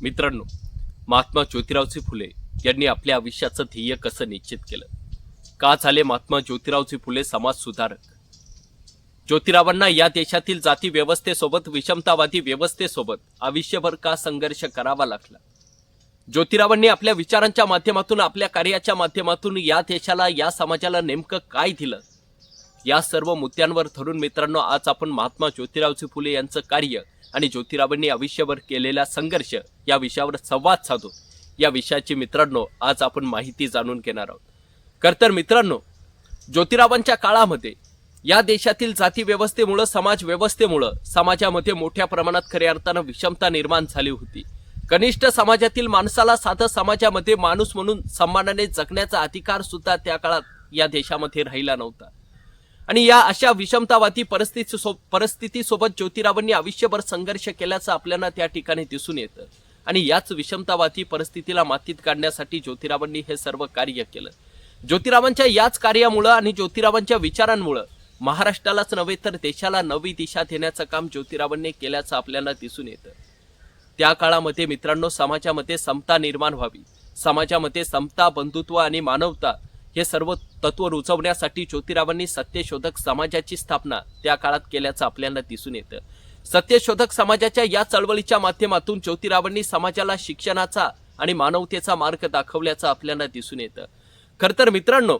मित्रांनो महात्मा ज्योतिरावचे फुले यांनी आपल्या आयुष्याचं ध्येय कसं निश्चित केलं? का झाले महात्मा ज्योतिरावचे फुले समाज सुधारक? ज्योतिरावांना या देशातील जाती व्यवस्थेसोबत विषमतावादी व्यवस्थेसोबत आयुष्यभर का संघर्ष करावा लागला? ज्योतिरावांनी आपल्या विचारांच्या माध्यमातून आपल्या कार्याच्या माध्यमातून या देशाला या समाजाला नेमकं काय दिलं? या सर्व मुद्द्यांवर धरून मित्रांनो आज आपण महात्मा ज्योतिरावचे फुले यांचं कार्य आणि ज्योतिरावांनी आयुष्यभर केलेला संघर्ष या विषयावर संवाद साधू. या विषयाची मित्रांनो आज आपण माहिती जाणून घेणार आहोत. खर तर मित्रांनो ज्योतिरावांच्या काळामध्ये या देशातील जाती व्यवस्थेमुळं समाज व्यवस्थेमुळं समाजामध्ये मोठ्या प्रमाणात खऱ्या अर्थानं विषमता निर्माण झाली होती. कनिष्ठ समाजातील माणसाला साधं समाजामध्ये माणूस म्हणून सन्मानाने जगण्याचा अधिकार सुद्धा त्या काळात या देशामध्ये राहिला नव्हता. आणि या अशा विषमतावादी परिस्थिती सो परिस्थितीसोबत ज्योतिरावांनी आयुष्यभर संघर्ष केल्याचं आपल्याला त्या ठिकाणी दिसून येतं. आणि याच विषमतावादी परिस्थितीला मातीत काढण्यासाठी ज्योतिरावांनी हे सर्व कार्य केलं. ज्योतिरावांच्या याच कार्यामुळं आणि ज्योतिरावांच्या विचारांमुळं महाराष्ट्रालाच नव्हे तर देशाला नवी दिशा देण्याचं काम ज्योतिरावांनी केल्याचं आपल्याला दिसून येतं. त्या काळामध्ये मित्रांनो समाजामध्ये समता निर्माण व्हावी. समाजामध्ये समता बंधुत्व आणि मानवता हे सर्व तत्व रुजवण्यासाठी ज्योतिरावांनी सत्यशोधक समाजाची स्थापना त्या काळात केल्याचं आपल्याला दिसून येतं. सत्यशोधक समाजाच्या या चळवळीच्या माध्यमातून ज्योतिरावांनी समाजाला शिक्षणाचा आणि मानवतेचा मार्ग दाखवल्याचं आपल्याला दिसून येतं. खर तर मित्रांनो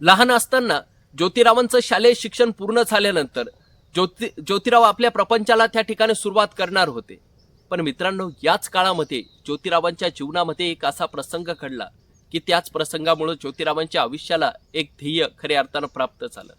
लहान असताना ज्योतिरावांचं शालेय शिक्षण पूर्ण झाल्यानंतर ज्योति ज्योतिराव आपल्या प्रपंचाला त्या ठिकाणी सुरुवात करणार होते. पण मित्रांनो याच काळामध्ये ज्योतिरावांच्या जीवनामध्ये एक असा प्रसंग घडला की त्याच प्रसंगामुळे ज्योतिरावांच्या आयुष्याला एक ध्येय खऱ्या अर्थानं प्राप्त झालं.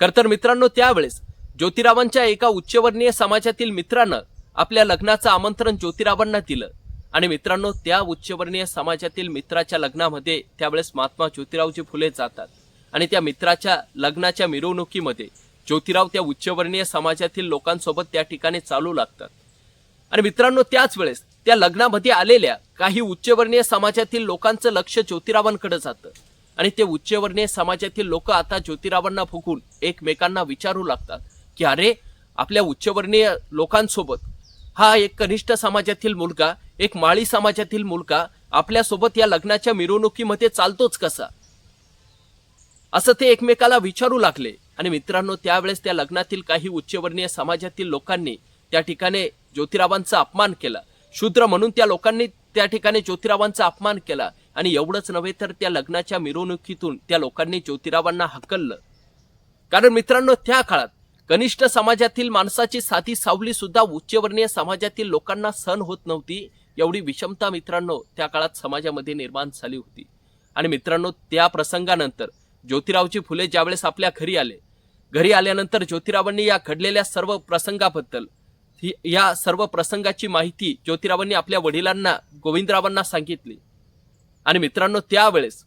खर तर मित्रांनो त्यावेळेस ज्योतिरावांच्या एका उच्चवर्णीय समाजातील मित्रानं आपल्या लग्नाचं आमंत्रण ज्योतिरावांना दिलं. आणि मित्रांनो त्या उच्चवर्णीय समाजातील मित्राच्या लग्नामध्ये त्यावेळेस महात्मा ज्योतिरावजी फुले जातात. आणि त्या मित्राच्या लग्नाच्या मिरवणुकीमध्ये ज्योतिराव त्या उच्चवर्णीय समाजातील लोकांसोबत त्या ठिकाणी चालू लागतात. आणि मित्रांनो त्याच वेळेस त्या लग्नामध्ये आलेल्या काही उच्चवर्णीय समाजातील लोकांचं लक्ष ज्योतिरावांकडे जातं. आणि ते उच्चवर्णीय समाजातील लोक आता ज्योतिरावांना फुकून एकमेकांना विचारू लागतात. की अरे आपल्या उच्चवर्णीय लोकांसोबत हा एक कनिष्ठ समाजातील मुलगा एक माळी समाजातील मुलगा आपल्यासोबत या लग्नाच्या मिरवणुकीमध्ये चालतोच कसा? असं ते एकमेकाला विचारू लागले. आणि मित्रांनो त्यावेळेस त्या लग्नातील काही उच्चवर्णीय समाजातील लोकांनी त्या ठिकाणी ज्योतिरावांचा अपमान केला. शूद्र म्हणून त्या लोकांनी त्या ठिकाणी ज्योतिरावांचा अपमान केला. आणि एवढंच नव्हे तर त्या लग्नाच्या मिरवणुकीतून त्या लोकांनी ज्योतिरावांना हकललं. कारण मित्रांनो त्या काळात कनिष्ठ समाजातील माणसाची साधी सावली सुद्धा उच्चवर्णीय समाजातील लोकांना सहन होत नव्हती एवढी विषमता मित्रांनो त्या काळात समाजामध्ये निर्माण झाली होती. आणि मित्रांनो त्या प्रसंगानंतर ज्योतिरावची फुले ज्यावेळेस आपल्या घरी आले घरी आल्यानंतर ज्योतिरावांनी या घडलेल्या सर्व प्रसंगाबद्दल ही- या सर्व प्रसंगाची माहिती ज्योतिरावांनी आपल्या वडिलांना गोविंदरावांना सांगितली. आणि मित्रांनो त्यावेळेस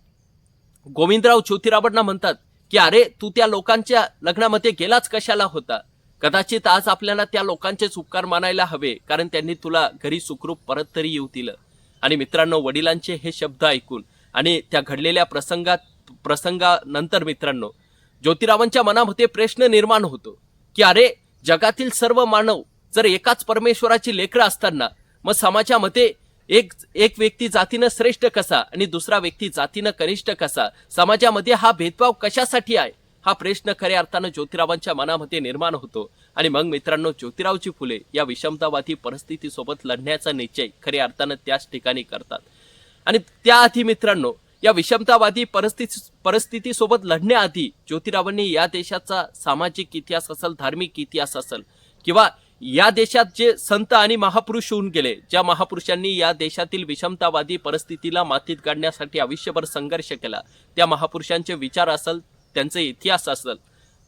गोविंदराव ज्योतिरावांना म्हणतात की अरे तू त्या लोकांच्या लग्नामध्ये गेलाच कशाला होता? कदाचित आज आपल्याला त्या लोकांचेच उपकार मानायला हवे कारण त्यांनी तुला घरी सुखरूप परत तरी येऊ दिलं. आणि मित्रांनो वडिलांचे हे शब्द ऐकून आणि त्या घडलेल्या प्रसंगात प्रसंगानंतर मित्रांनो ज्योतिरावांच्या मनामध्ये प्रश्न निर्माण होतो की अरे जगातील सर्व मानव जर एकाच परमेश्वराची लेकरं असताना मग समाजामध्ये एक एक व्यक्ती जातीनं श्रेष्ठ कसा आणि दुसरा व्यक्ती जातीनं कनिष्ठ कसा? समाजामध्ये हा भेदभाव कशासाठी आहे? हा प्रश्न खऱ्या अर्थानं ज्योतिरावांच्या मनामध्ये निर्माण होतो. आणि मग मित्रांनो ज्योतिरावची फुले या विषमतावादी परिस्थितीसोबत लढण्याचा निश्चय खऱ्या अर्थानं त्याच ठिकाणी करतात. आणि त्याआधी मित्रांनो या विषमतावादी परिस्थिती परिस्थितीसोबत लढण्याआधी ज्योतिरावांनी या देशाचा सामाजिक इतिहास असेल धार्मिक इतिहास असेल किंवा या देशात जे संत आणि महापुरुष होऊन गेले ज्या महापुरुषांनी या देशातील विषमतावादी परिस्थितीला मातीत काढण्यासाठी आयुष्यभर संघर्ष केला त्या महापुरुषांचे विचार असेल त्यांचे इतिहास असेल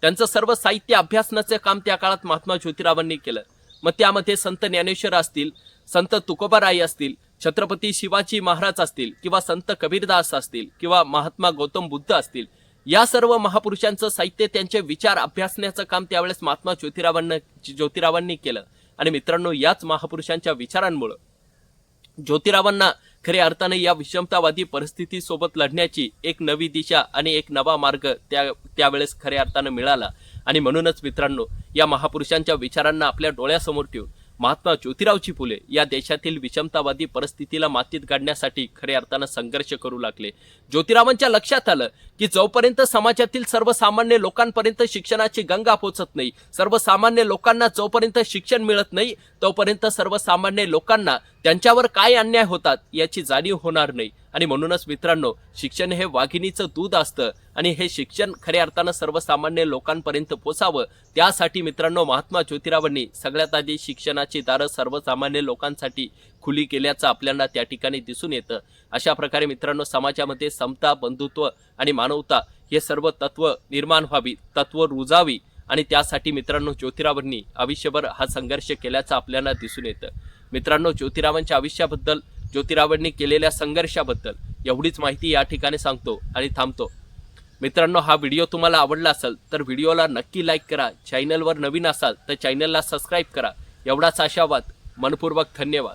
त्यांचं सर्व साहित्य अभ्यासनाचं काम त्या काळात महात्मा ज्योतिरावांनी केलं. मग त्यामध्ये संत ज्ञानेश्वर असतील संत तुकोबाराई असतील छत्रपती शिवाजी महाराज असतील किंवा संत कबीरदास असतील किंवा महात्मा गौतम बुद्ध असतील या सर्व महापुरुषांचं साहित्य त्यांचे विचार अभ्यासण्याचं काम त्यावेळेस महात्मा ज्योतिरावांना ज्योतिरावांनी केलं. आणि मित्रांनो याच महापुरुषांच्या विचारांमुळं ज्योतिरावांना खऱ्या अर्थाने या विषमतावादी परिस्थितीसोबत लढण्याची एक नवी दिशा आणि एक नवा मार्ग त्या त्यावेळेस खऱ्या अर्थानं मिळाला. आणि म्हणूनच मित्रांनो या महापुरुषांच्या विचारांना आपल्या डोळ्यासमोर ठेवून महात्मा ज्योतिरावजी फुले या देशातील विषमतावादी परिस्थितीला मातीत काढण्यासाठी खऱ्या अर्थानं संघर्ष करू लागले. ज्योतिरावांच्या लक्षात आलं की जोपर्यंत समाजातील सर्वसामान्य लोकांपर्यंत शिक्षणाची गंगा पोचत नाही सर्वसामान्य लोकांना जोपर्यंत शिक्षण मिळत नाही तोपर्यंत सर्वसामान्य लोकांना त्यांच्यावर काय अन्याय होतात याची जाणीव होणार नाही. आणि म्हणूनच मित्रांनो शिक्षण हे वाघिणीचं दूध असतं. आणि हे शिक्षण खऱ्या अर्थानं सर्वसामान्य लोकांपर्यंत पोचावं त्यासाठी मित्रांनो महात्मा ज्योतिरावांनी सगळ्यात आधी शिक्षणाची दारं सर्वसामान्य लोकांसाठी खुली केल्याचं आपल्याला त्या ठिकाणी दिसून येतं. अशा प्रकारे मित्रांनो समाजामध्ये समता बंधुत्व आणि मानवता हे सर्व तत्व निर्माण व्हावी तत्व रुजावी. आणि त्यासाठी मित्रांनो ज्योतिरावांनी आयुष्यभर हा संघर्ष केल्याचं आपल्याला दिसून येतं. मित्रांनो ज्योतिरावांच्या आयुष्याबद्दल ज्योतिरावांनी केलेल्या संघर्षाबद्दल एवढीच माहिती या ठिकाणी सांगतो आणि थांबतो. मित्रांनो हा व्हिडिओ तुम्हाला आवडला असेल तर व्हिडिओला नक्की लाईक करा. चॅनलवर नवीन असाल तर चॅनलला सबस्क्राईब करा. एवढाच आशावाद. मनपूर्वक धन्यवाद.